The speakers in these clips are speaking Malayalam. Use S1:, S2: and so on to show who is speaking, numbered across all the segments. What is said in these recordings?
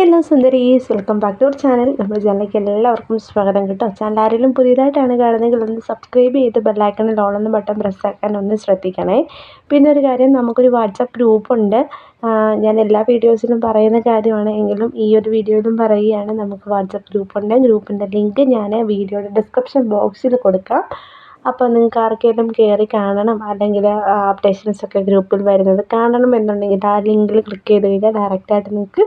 S1: Hello സുന്ദരീസ് welcome back to our channel. നമ്മുടെ ചാനലിലേക്ക് എല്ലാവർക്കും സ്വാഗതം കേട്ടോ. ചാനൽ ആരെങ്കിലും പുതിയതായിട്ടാണ് കാണുന്നതെങ്കിൽ ഒന്ന് സബ്സ്ക്രൈബ് ചെയ്ത് ബെല്ലൈക്കണിൽ ഓളെന്ന് ബട്ടൺ പ്രസ്സാക്കാൻ ഒന്ന് ശ്രദ്ധിക്കണേ. പിന്നെ ഒരു കാര്യം നമുക്കൊരു വാട്സപ്പ് ഗ്രൂപ്പുണ്ട്. ഞാൻ എല്ലാ വീഡിയോസിലും പറയുന്ന കാര്യമാണ്. എങ്കിലും ഈ ഒരു വീഡിയോയിലും പറയുകയാണ്. നമുക്ക് വാട്സപ്പ് ഗ്രൂപ്പുണ്ട്. ഗ്രൂപ്പിന്റെ ലിങ്ക് ഞാൻ വീഡിയോയുടെ ഡിസ്ക്രിപ്ഷൻ ബോക്സിൽ കൊടുക്കാം. അപ്പോൾ നിങ്ങൾക്ക് ആർക്കെങ്കിലും കയറി കാണണം. അല്ലെങ്കിൽ അപ്ഡേഷൻസ് ഒക്കെ ഗ്രൂപ്പിൽ വരുന്നത് കാണണം എന്നുണ്ടെങ്കിൽ ആ ലിങ്കിൽ ക്ലിക്ക് ചെയ്ത് കഴിഞ്ഞാൽ ഡയറക്റ്റായിട്ട് നിങ്ങൾക്ക്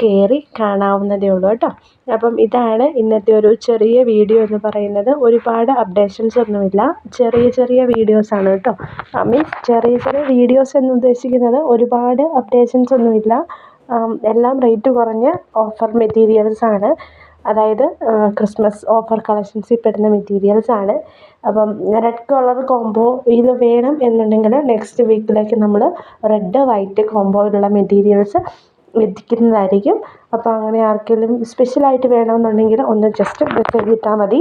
S1: കയറി കാണാവുന്നതേ ഉള്ളൂ കേട്ടോ. അപ്പം ഇതാണ് ഇന്നത്തെ ഒരു ചെറിയ വീഡിയോ എന്ന് പറയുന്നത്. ഒരുപാട് അപ്ഡേഷൻസ് ഒന്നുമില്ല. ചെറിയ ചെറിയ വീഡിയോസ് ആണ് കേട്ടോ. മീൻസ് ചെറിയ ചെറിയ വീഡിയോസ് എന്ന് ഉദ്ദേശിക്കുന്നത് ഒരുപാട് അപ്ഡേഷൻസ് ഒന്നുമില്ല. എല്ലാം റേറ്റ് കുറഞ്ഞ ഓഫർ മെറ്റീരിയൽസ് ആണ്. അതായത് ക്രിസ്മസ് ഓഫർ കളക്ഷൻസിൽ പെടുന്ന മെറ്റീരിയൽസ് ആണ്. അപ്പം റെഡ് കളർ കോംബോ ഇത് വേണം എന്നുണ്ടെങ്കിൽ നെക്സ്റ്റ് വീക്കിലേക്ക് നമ്മൾ റെഡ് വൈറ്റ് കോംബോയിലുള്ള മെറ്റീരിയൽസ് എത്തിക്കുന്നതായിരിക്കും. അപ്പോൾ അങ്ങനെ ആർക്കെങ്കിലും സ്പെഷ്യലായിട്ട് വേണമെന്നുണ്ടെങ്കിൽ ഒന്ന് ജസ്റ്റ് മെസ്സേജ് ഇട്ടാൽ മതി.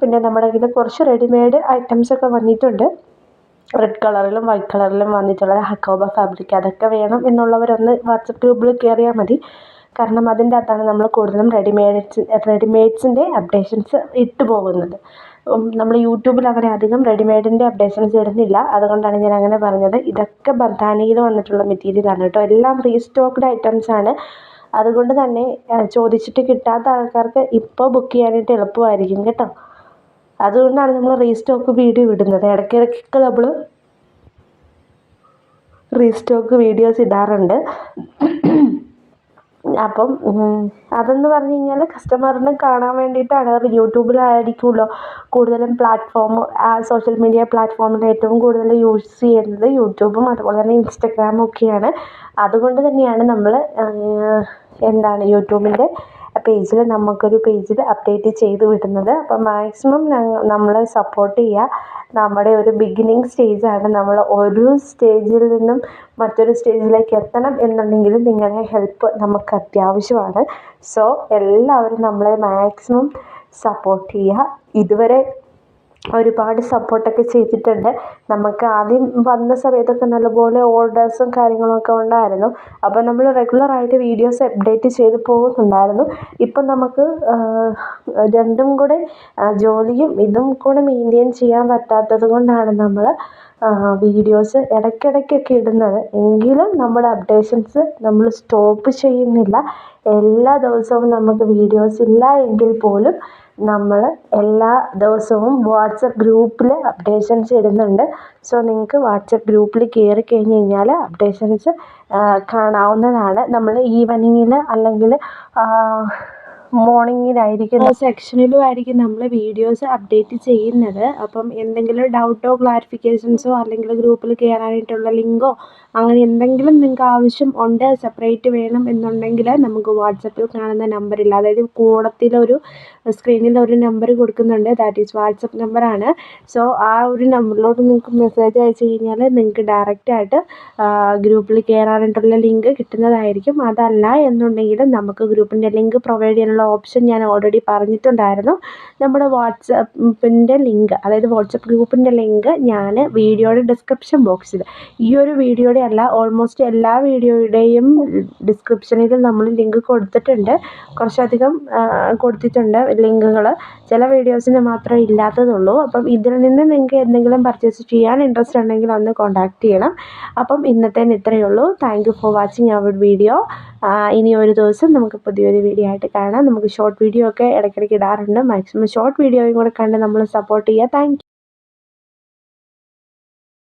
S1: പിന്നെ നമ്മുടെ കയ്യിൽ കുറച്ച് റെഡിമെയ്ഡ് ഐറ്റംസ് ഒക്കെ വന്നിട്ടുണ്ട്. റെഡ് കളറിലും വൈറ്റ് കളറിലും വന്നിട്ടുള്ള ഹക്കോബ ഫാബ്രിക് അതൊക്കെ വേണം എന്നുള്ളവരൊന്ന് വാട്സപ്പ് ഗ്രൂപ്പിൽ കയറിയാൽ മതി. കാരണം അതിന്റെ അകത്താണ് നമ്മൾ കൂടുതലും റെഡിമെയ്ഡ്സ് റെഡിമെയ്ഡ്സിന്റെ അപ്ഡേഷൻസ് ഇട്ട് പോകുന്നത്. നമ്മൾ യൂട്യൂബിൽ അങ്ങനെ അധികം റെഡിമെയ്ഡിന്റെ അപ്ഡേഷൻസ് ഇടുന്നില്ല. അതുകൊണ്ടാണ് ഞാൻ അങ്ങനെ പറഞ്ഞത്. ഇതൊക്കെ ബന്ധാനിയിൽ വന്നിട്ടുള്ള മെറ്റീരിയലാണ് കേട്ടോ. എല്ലാം റീസ്റ്റോക്ക്ഡ് ഐറ്റംസ് ആണ്. അതുകൊണ്ട് തന്നെ ചോദിച്ചിട്ട് കിട്ടാത്ത ആൾക്കാർക്ക് ഇപ്പോൾ ബുക്ക് ചെയ്യാനായിട്ട് എളുപ്പമായിരിക്കും കേട്ടോ. അതുകൊണ്ടാണ് നമ്മൾ റീസ്റ്റോക്ക് വീഡിയോ ഇടുന്നത്. ഇടയ്ക്കിടയ്ക്കൊക്കെ നമ്മൾ റീസ്റ്റോക്ക് വീഡിയോസ് ഇടാറുണ്ട്. അപ്പം അതെന്ന് പറഞ്ഞു കഴിഞ്ഞാൽ കസ്റ്റമറിനെ കാണാൻ വേണ്ടിയിട്ടാണ്. യൂട്യൂബിലായിരിക്കുമല്ലോ. കൂടുതലും പ്ലാറ്റ്ഫോം സോഷ്യൽ മീഡിയ പ്ലാറ്റ്ഫോമിൽ ഏറ്റവും കൂടുതൽ യൂസ് ചെയ്യുന്നത് യൂട്യൂബും അതുപോലെ തന്നെ ഇൻസ്റ്റഗ്രാമും ഒക്കെയാണ്. അതുകൊണ്ട് തന്നെയാണ് നമ്മൾ എന്താണ് യൂട്യൂബിന്റെ പേജിൽ നമുക്കൊരു പേജിൽ അപ്ഡേറ്റ് ചെയ്ത് വിടുന്നത്. അപ്പം മാക്സിമം നമ്മളെ സപ്പോർട്ട് ചെയ്യുക നമ്മുടെ ഒരു ബിഗിനിങ് സ്റ്റേജാണ് നമ്മൾ ഒരു സ്റ്റേജിൽ നിന്നും മറ്റൊരു സ്റ്റേജിലേക്ക് എത്തണം എന്നുണ്ടെങ്കിൽ നിങ്ങളുടെ ഹെൽപ്പ് നമുക്ക് അത്യാവശ്യമാണ്. സോ എല്ലാവരും നമ്മളെ മാക്സിമം സപ്പോർട്ട് ചെയ്യുക ഇതുവരെ ഒരുപാട് സപ്പോർട്ടൊക്കെ ചെയ്തിട്ടുണ്ട്. നമുക്ക് ആദ്യം വന്ന സമയത്തൊക്കെ നല്ലപോലെ ഓർഡേഴ്സും കാര്യങ്ങളൊക്കെ ഉണ്ടായിരുന്നു. അപ്പോൾ നമ്മൾ റെഗുലറായിട്ട് വീഡിയോസ് അപ്ഡേറ്റ് ചെയ്ത് പോകുന്നുണ്ടായിരുന്നു. ഇപ്പം നമുക്ക് രണ്ടും കൂടെ ജോലിയും ഇതും കൂടെ മെയിന്റെയിൻ ചെയ്യാൻ പറ്റാത്തത് കൊണ്ടാണ് നമ്മൾ വീഡിയോസ് ഇടയ്ക്കിടയ്ക്കൊക്കെ ഇടുന്നത്. എങ്കിലും നമ്മുടെ അപ്ഡേഷൻസ് നമ്മൾ സ്റ്റോപ്പ് ചെയ്യുന്നില്ല. എല്ലാ ദിവസവും നമുക്ക് വീഡിയോസ് ഇല്ല എങ്കിൽ പോലും നമ്മൾ എല്ലാ ദിവസവും വാട്സപ്പ് ഗ്രൂപ്പിൽ അപ്ഡേഷൻസ് ഇടുന്നുണ്ട്. സോ നിങ്ങൾക്ക് വാട്സപ്പ് ഗ്രൂപ്പിൽ കയറി കഴിഞ്ഞ് കഴിഞ്ഞാൽ അപ്ഡേഷൻസ് കാണാവുന്നതാണ്. നമ്മൾ ഈവനിങ്ങിൽ അല്ലെങ്കിൽ മോർണിംഗിലായിരിക്കും. സെക്ഷനിലും ആയിരിക്കും നമ്മൾ വീഡിയോസ് അപ്ഡേറ്റ് ചെയ്യുന്നത്. അപ്പം എന്തെങ്കിലും ഡൗട്ടോ ക്ലാരിഫിക്കേഷൻസോ അല്ലെങ്കിൽ ഗ്രൂപ്പിൽ കയറാനായിട്ടുള്ള ലിങ്കോ അങ്ങനെ എന്തെങ്കിലും നിങ്ങൾക്ക് ആവശ്യം ഉണ്ട് സെപ്പറേറ്റ് വേണം എന്നുണ്ടെങ്കിൽ നമുക്ക് വാട്സപ്പിൽ കാണുന്ന നമ്പറിൽ അതായത് കൂടത്തിലൊരു സ്ക്രീനിൽ ഒരു നമ്പർ കൊടുക്കുന്നുണ്ട്. ദാറ്റ് ഈസ് വാട്സപ്പ് നമ്പറാണ് സോ ആ ഒരു നമ്പറിലോട്ട് നിങ്ങൾക്ക് മെസ്സേജ് അയച്ചു കഴിഞ്ഞാൽ നിങ്ങൾക്ക് ഡയറക്റ്റായിട്ട് ഗ്രൂപ്പിൽ കയറാനായിട്ടുള്ള ലിങ്ക് കിട്ടുന്നതായിരിക്കും. അതല്ല എന്നുണ്ടെങ്കിൽ നമുക്ക് ഗ്രൂപ്പിന്റെ ലിങ്ക് പ്രൊവൈഡ് ചെയ്യാനുള്ള ഓപ്ഷൻ ഞാൻ ഓൾറെഡി പറഞ്ഞിട്ടുണ്ടായിരുന്നു. നമ്മുടെ വാട്സപ്പിന്റെ ലിങ്ക് അതായത് വാട്സപ്പ് ഗ്രൂപ്പിന്റെ ലിങ്ക് ഞാൻ വീഡിയോയുടെ ഡിസ്ക്രിപ്ഷൻ ബോക്സിൽ ഈ ഒരു വീഡിയോയുടെ അല്ല ഓൾമോസ്റ്റ് എല്ലാ വീഡിയോയുടെയും ഡിസ്ക്രിപ്ഷനിൽ നമ്മൾ ലിങ്ക് കൊടുത്തിട്ടുണ്ട്. കുറച്ചധികം കൊടുത്തിട്ടുണ്ട് ലിങ്കുകൾ. ചില വീഡിയോസിന് മാത്രമേ ഇല്ലാത്തതുള്ളൂ. അപ്പം ഇതിൽ നിന്ന് നിങ്ങൾക്ക് എന്തെങ്കിലും പർച്ചേസ് ചെയ്യാൻ ഇൻട്രസ്റ്റ് ഉണ്ടെങ്കിൽ ഒന്ന് കോൺടാക്റ്റ് ചെയ്യണം. അപ്പം ഇന്നത്തേന് ഇത്രയേ ഉള്ളൂ. Thank you for watching our video ഇനി ഒരു ദിവസം നമുക്ക് പുതിയൊരു വീഡിയോ ആയിട്ട് കാണാം. നമുക്ക് ഷോർട്ട് വീഡിയോ ഒക്കെ ഇടയ്ക്കിടയ്ക്ക് ഇടാറുണ്ട്. മാക്സിമം ഷോർട്ട് വീഡിയോയും കൂടെ കണ്ട് നമ്മൾ സപ്പോർട്ട് ചെയ്യുക താങ്ക്